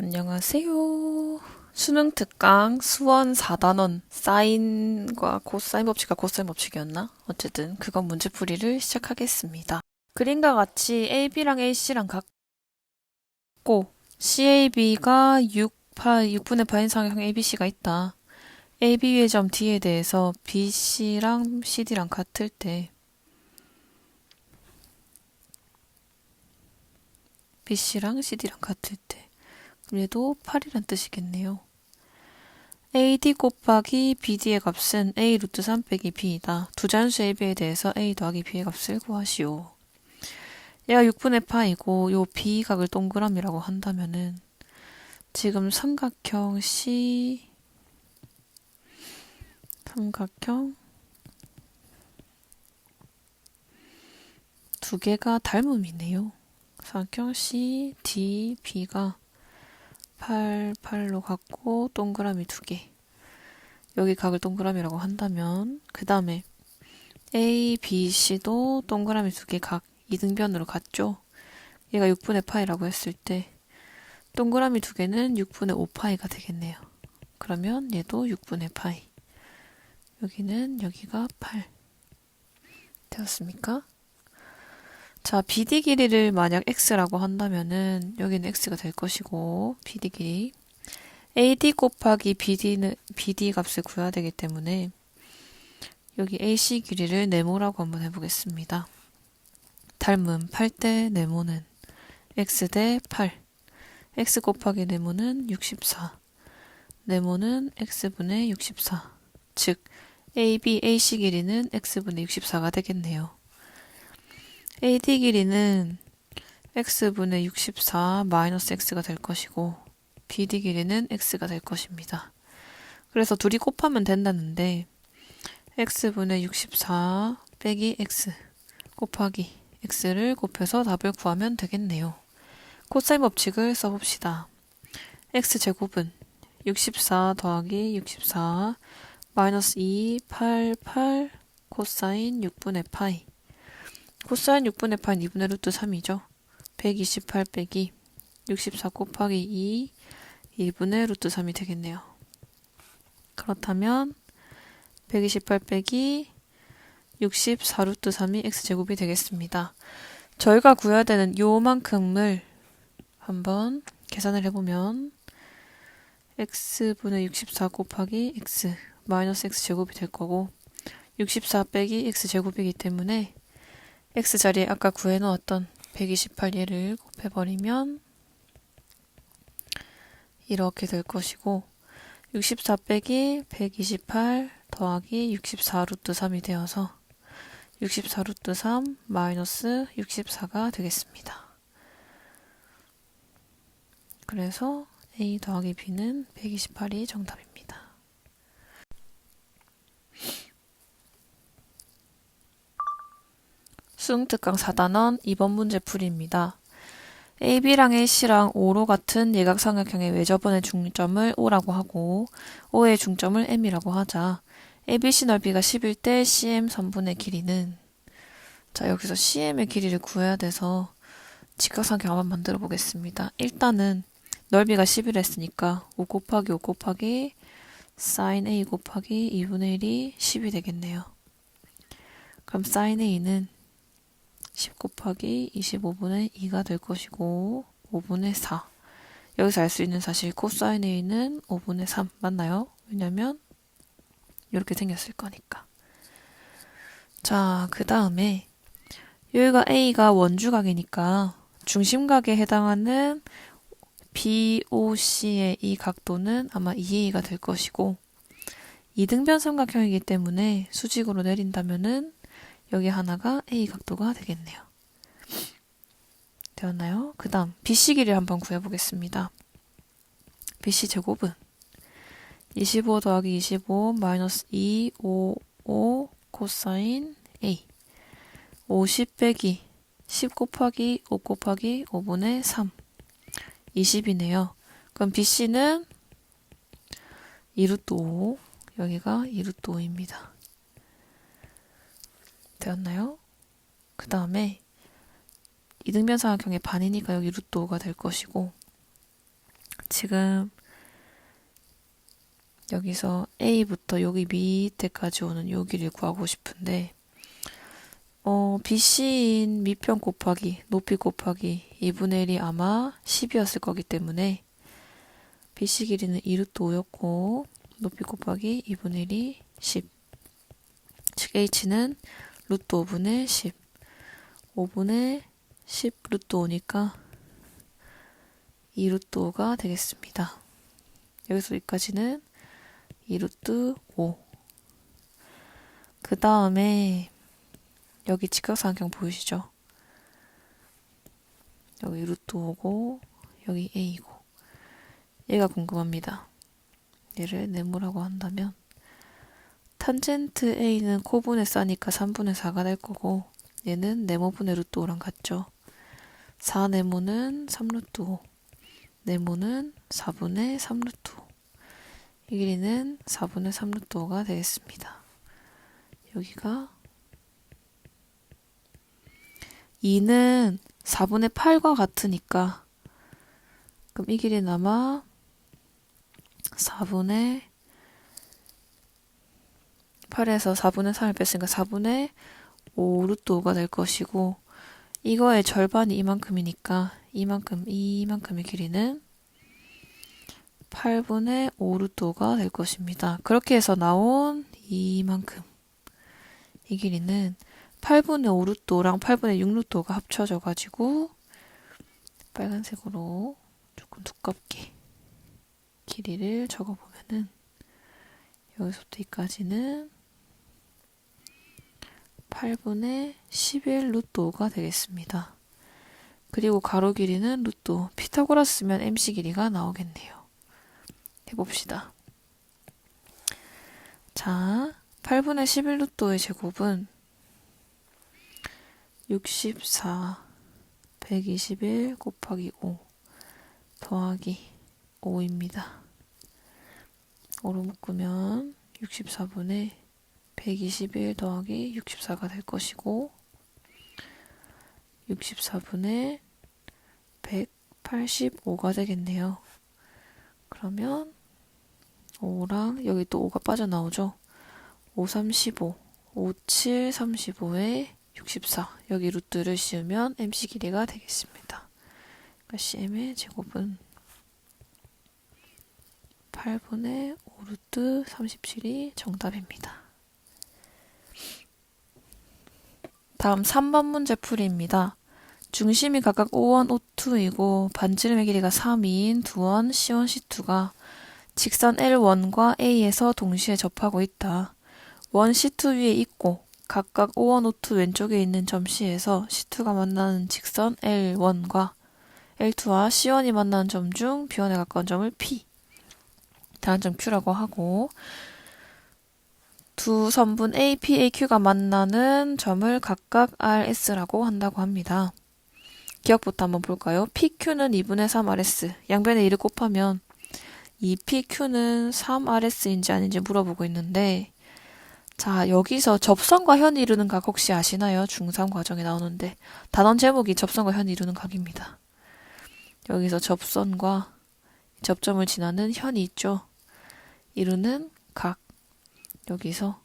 안녕하세요. 수능 특강 수원 4단원 사인과 코사인 법칙과 코사인 법칙이었나? 어쨌든 그건 문제풀이를 시작하겠습니다. 그림과 같이 AB랑 AC랑 같고 CAB가 6, 8, 6분의 8인 상형 ABC가 있다. AB의 점 D에 대해서 BC랑 CD랑 같을 때 BC랑 CD랑 같을 때 얘도 8이란 뜻이겠네요. AD 곱하기 BD의 값은 A 루트 3 빼기 B이다. 두 잔수 AB에 대해서 A 더하기 B의 값을 구하시오. 얘가 6분의 파이고 요 B각을 동그라미라고 한다면은 지금 삼각형 C 삼각형 두 개가 닮음이네요. 삼각형 C, D, B가 8, 8로 갖고 동그라미 두 개. 여기 각을 동그라미라고 한다면 그 다음에 A, B, C도 동그라미 두 개 각 이등변으로 갔죠. 얘가 6분의 파이라고 했을 때 동그라미 두 개는 6분의 5파이가 되겠네요. 그러면 얘도 6분의 파이. 여기는 여기가 8. 되었습니까? 자, BD 길이를 만약 x라고 한다면은 여기는 x가 될 것이고 BD 길이 AD 곱하기 BD는 BD 값을 구해야 되기 때문에 여기 AC 길이를 네모라고 한번 해보겠습니다. 닮은 8대 네모는 x 대 8. x 곱하기 네모는 64. 네모는 x분의 64. 즉 AB, AC 길이는 x분의 64가 되겠네요. AD 길이는 x분의 64 마이너스 x가 될 것이고 BD 길이는 x가 될 것입니다. 그래서 둘이 곱하면 된다는데 x분의 64 빼기 x 곱하기 x를 곱해서 답을 구하면 되겠네요. 코사인 법칙을 써봅시다. x제곱은 64 더하기 64 마이너스 2, 8, 8 코사인 6분의 파이 코사인 6분의 8은 2분의 루트 3이죠. 128 빼기 64 곱하기 2 1분의 루트 3이 되겠네요. 그렇다면 128 빼기 64 루트 3이 x제곱이 되겠습니다. 저희가 구해야 되는 요만큼을 한번 계산을 해보면 x분의 64 곱하기 x 마이너스 x제곱이 될 거고 64 빼기 x제곱이기 때문에 x자리에 아까 구해놓았던 128 얘를 곱해버리면 이렇게 될 것이고 64 빼기 128 더하기 64 루트 3이 되어서 64 루트 3 마이너스 64가 되겠습니다. 그래서 A 더하기 B는 128이 정답입니다. 수능특강 4단원 2번 문제 풀이입니다. AB랑 AC랑 O로 같은 예각삼각형의 외접원의 중점을 O라고 하고 O의 중점을 M이라고 하자. ABC 넓이가 11대 CM 선분의 길이는 자 여기서 CM의 길이를 구해야 돼서 직각삼각형 한번 만들어 보겠습니다. 일단은 넓이가 11 했으니까 5 곱하기 5 곱하기 sin A 곱하기 2분의 1이 10이 되겠네요. 그럼 sin A는 10 곱하기 25분의 2가 될 것이고 5분의 4 여기서 알 수 있는 사실 코사인 A는 5분의 3 맞나요? 왜냐면 이렇게 생겼을 거니까. 자 그 다음에 여기가 A가 원주각이니까 중심각에 해당하는 BOC의 이 각도는 아마 2A가 될 것이고 이등변 삼각형이기 때문에 수직으로 내린다면은 여기 하나가 A 각도가 되겠네요. 되었나요? 그 다음 BC 길이를 한번 구해보겠습니다. BC 제곱은 25 더하기 25 마이너스 2, 5, 5 코사인 A 50 빼기 10 곱하기 5 곱하기 5분의 3 20이네요. 그럼 BC는 2루트 5 여기가 2루트 5입니다. 되었나요? 그 다음에 이등변 삼각형의 반이니까 여기 루트 5가 될 것이고 지금 여기서 A부터 여기 밑에까지 오는 요 길이를 구하고 싶은데 어, BC인 밑변 곱하기 높이 곱하기 2분의 1이 아마 10이었을 거기 때문에 BC 길이는 2루트 5였고 높이 곱하기 2분의 1이 10. 즉 H는 루트 5분의 10. 5분의 10 루트 5니까 2 루트 5가 되겠습니다. 여기서 여기까지는 2 루트 5. 그 다음에 여기 직각삼각형 보이시죠? 여기 루트 5고 여기 A고 얘가 궁금합니다. 얘를 네모라고 한다면 탄젠트 A는 코분의 싸니까 3분의 4가 될 거고 얘는 네모분의 루트 5랑 같죠. 4 네모는 3루트 5 네모는 4분의 3루트 5 이 길이는 4분의 3루트 5가 되겠습니다. 여기가 2는 4분의 8과 같으니까 그럼 이 길이는 아마 4분의 8에서 4분의 3을 뺐으니까 4분의 5 루트 5가 될 것이고 이거의 절반이 이만큼이니까 이만큼 이만큼의 길이는 8분의 5 루트 5가 될 것입니다. 그렇게 해서 나온 이만큼 이 길이는 8분의 5 루트 5랑 8분의 6 루트 5가 합쳐져 가지고 빨간색으로 조금 두껍게 길이를 적어보면은 여기서부터 여기까지는 8분의 11 루트 5가 되겠습니다. 그리고 가로 길이는 루트 5. 피타고라스 쓰면 MC 길이가 나오겠네요. 해봅시다. 자, 8분의 11 루트 5의 제곱은 64, 121 곱하기 5 더하기 5입니다. 5로 묶으면 64분의 121 더하기 64가 될 것이고 64분의 185가 되겠네요. 그러면 5랑 여기 또 5가 빠져나오죠. 5, 35, 5, 7, 35에 64 여기 루트를 씌우면 MC 길이가 되겠습니다. 그러니까 CM의 제곱은 8분의 5루트 37이 정답입니다. 다음 3번 문제 풀이입니다. 중심이 각각 5원 O2이고 반지름의 길이가 3인 2원 C1 C2가 직선 L1과 A에서 동시에 접하고 있다. 원 C2 위에 있고 각각 O1, O2 왼쪽에 있는 점 C에서 C2가 만나는 직선 L1과 L2와 C1이 만나는 점 중 B1에 가까운 점을 P 다음 점 Q라고 하고 두 선분 A, P, A, Q가 만나는 점을 각각 RS라고 한다고 합니다. 기억부터 한번 볼까요? PQ는 2분의 3RS. 양변에 1을 곱하면 이 PQ는 3RS인지 아닌지 물어보고 있는데 자, 여기서 접선과 현이 이루는 각 혹시 아시나요? 중3 과정에 나오는데 단원 제목이 접선과 현이 이루는 각입니다. 여기서 접선과 접점을 지나는 현이 있죠. 이루는 각. 여기서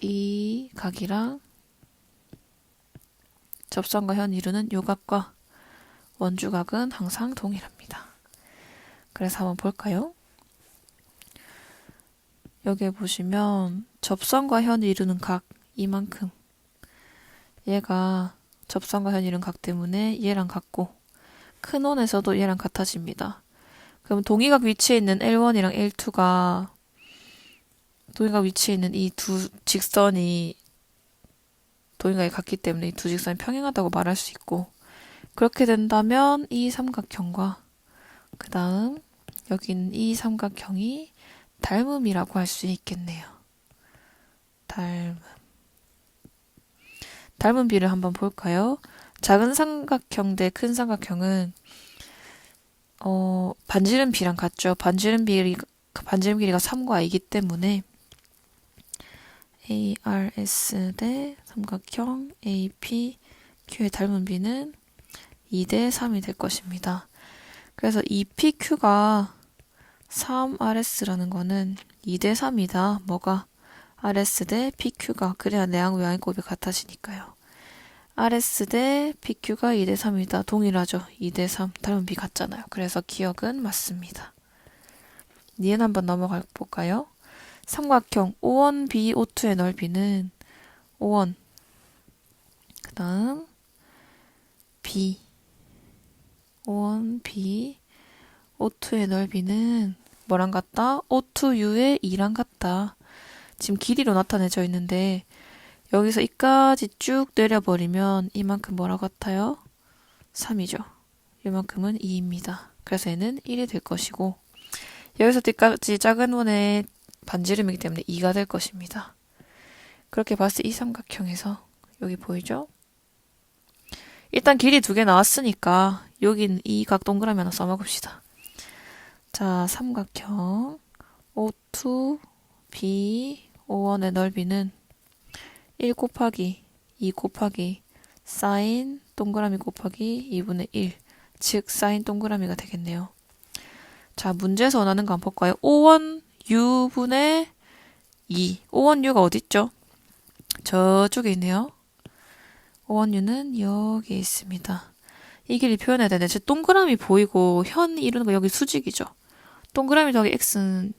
이 각이랑 접선과 현 이루는 요각과 원주각은 항상 동일합니다. 그래서 한번 볼까요? 여기에 보시면 접선과 현을 이루는 각 이만큼 얘가 접선과 현 이루는 각 때문에 얘랑 같고 큰 원에서도 얘랑 같아집니다. 그럼 동의각 위치에 있는 L1이랑 L2가 동의각 위치에 있는 이 두 직선이 동의각이 같기 때문에 이 두 직선이 평행하다고 말할 수 있고 그렇게 된다면 이 삼각형과 그 다음 있는 이 삼각형이 닮음이라고 할 수 있겠네요. 닮음. 닮은 비를 한번 볼까요? 작은 삼각형 대 큰 삼각형은 어, 반지름 비랑 같죠. 반지름 비리 반지름 길이가 3과 2이기 때문에 ARS 대 삼각형 AP Q의 닮은 비는 2 대 3이 될 것입니다. 그래서 이 PQ가 3RS라는 거는 2 대 3이다. 뭐가? RS 대 PQ가 그래야 내항 외항의 곱이 같아지니까요. RS 대 PQ가 2 대 3이다. 동일하죠. 2 대 3. 닮은 비 같잖아요. 그래서 기억은 맞습니다. 니은 한번 넘어가 볼까요? 삼각형 O1B O2의 넓이는 O1 그 다음 B O1 B O2의 넓이는 뭐랑 같다? O2U의 2랑 같다. 지금 길이로 나타내져 있는데 여기서 이까지 쭉 내려버리면 이만큼 뭐랑 같아요? 3이죠. 이만큼은 2입니다. 그래서 얘는 1이 될 것이고 여기서 뒤까지 작은 원의 반지름이기 때문에 2가 될 것입니다. 그렇게 봤을 때 이 삼각형에서 여기 보이죠? 일단 길이 두 개 나왔으니까 여긴 이 각 동그라미 하나 써먹읍시다. 자, 삼각형 O2, B, O1의 넓이는 1 곱하기 2 곱하기 사인 동그라미 곱하기 2분의 1, 즉 사인 동그라미가 되겠네요. 자, 문제에서 원하는 거 한번 볼까요? O1 U분의 2. O1 U가 어디 있죠? 저쪽에 있네요. O1 U는 여기 있습니다. 이 길이 표현해야 되는데 제 동그라미 보이고 현 이루는 거 여기 수직이죠. 동그라미 더하기 x는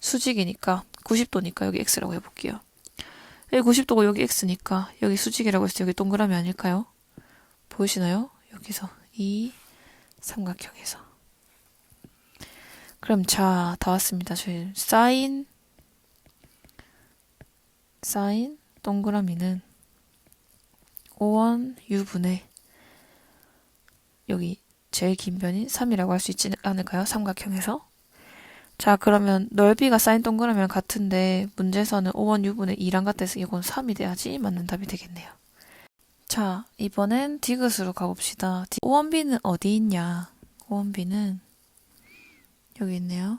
수직이니까 90도니까 여기 x라고 해볼게요. 여기 90도고 여기 x니까 여기 수직이라고 했을 때 여기 동그라미 아닐까요? 보이시나요? 여기서 이 삼각형에서 그럼 자, 다 왔습니다. 저희 사인 사인 동그라미는 5원 U분의 여기 제일 긴 변이 3이라고 할 수 있지 않을까요? 삼각형에서. 자, 그러면 넓이가 사인 동그라미랑 같은데 문제에서는 5원 U분의 2랑 같아서 이건 3이 돼야지 맞는 답이 되겠네요. 자, 이번엔 디귿으로 가봅시다. 5원비는 어디 있냐? 5원비는 여기 있네요.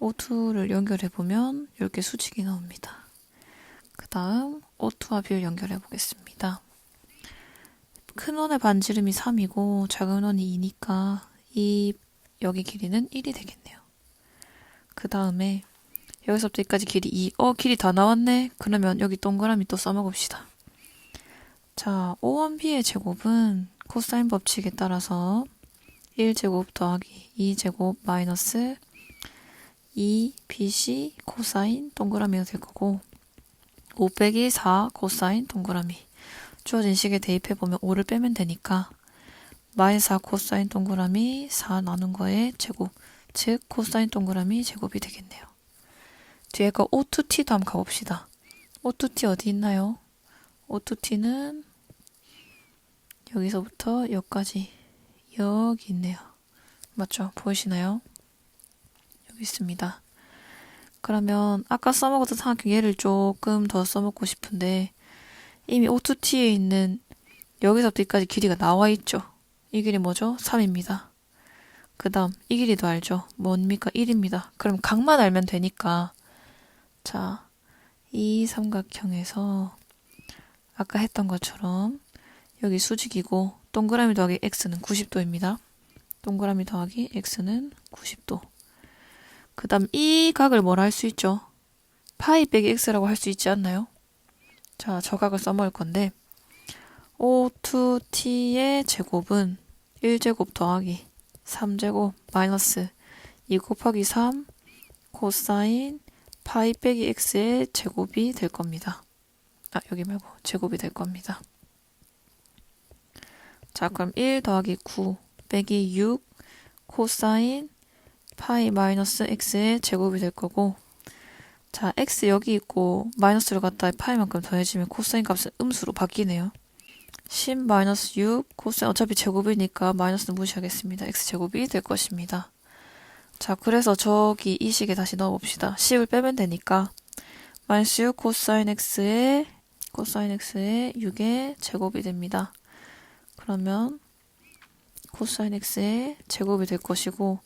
O2를 연결해보면 이렇게 수직이 나옵니다. 그 다음 O2와 B를 연결해 보겠습니다. 큰 원의 반지름이 3이고 작은 원이 2니까 이 여기 길이는 1이 되겠네요. 그 다음에 여기서부터 여기까지 길이 2. 어, 길이 다 나왔네. 그러면 여기 동그라미 또 써먹읍시다. 자, 5원b의 제곱은 코사인 법칙에 따라서 1제곱 더하기 2제곱 마이너스 2bc 코사인 동그라미가 될 거고 5 빼기 4 코사인 동그라미 주어진 식에 대입해보면 5를 빼면 되니까 마이너스 4 코사인 동그라미 4 나눈 거에 제곱 즉 코사인 동그라미 제곱이 되겠네요. 뒤에 거 O2T도 한번 가봅시다. O2T 어디 있나요? O2T는 여기서부터 여기까지 여기 있네요. 맞죠? 보이시나요? 여기 있습니다. 그러면 아까 써먹었던 삼각형 얘를 조금 더 써먹고 싶은데 이미 O2T에 있는 여기서부터 여기까지 길이가 나와 있죠. 이 길이 뭐죠? 3입니다. 그 다음 이 길이도 알죠? 뭡니까? 1입니다. 그럼 각만 알면 되니까 자, 이 삼각형에서 아까 했던 것처럼 여기 수직이고 동그라미 더하기 x는 90도입니다. 동그라미 더하기 x는 90도. 그 다음 이 각을 뭐라 할 수 있죠? 파이 빼기 x라고 할 수 있지 않나요? 자, 저 각을 써먹을 건데 O2t의 제곱은 1제곱 더하기 3제곱 마이너스 2 곱하기 3 코사인 파이 빼기 x의 제곱이 될 겁니다. 아, 여기 말고 제곱이 될 겁니다. 자, 그럼 1 더하기 9 빼기 6 코사인 파이 마이너스 x의 제곱이 될 거고 자, x 여기 있고 마이너스를 갖다 파이만큼 더해지면 코사인 값은 음수로 바뀌네요. 10 마이너스 6 코사인 어차피 제곱이니까 마이너스는 무시하겠습니다. x 제곱이 될 것입니다. 자, 그래서 저기 이 식에 다시 넣어봅시다. 10을 빼면 되니까 마이너스 6 코사인 x의 코사인 x의 6의 제곱이 됩니다. 그러면 코사인 x의 제곱이 될 것이고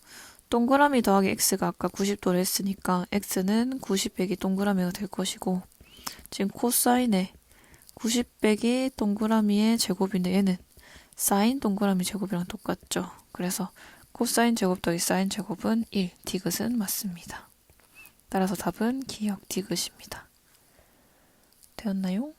동그라미 더하기 x가 아까 90도를 했으니까 x는 90 빼기 동그라미가 될 것이고 지금 코사인의 90 빼기 동그라미의 제곱인데 얘는 사인 동그라미 제곱이랑 똑같죠. 그래서 코사인 제곱 더하기 사인 제곱은 1, 디귿은 맞습니다. 따라서 답은 기억 디귿입니다. 되었나요?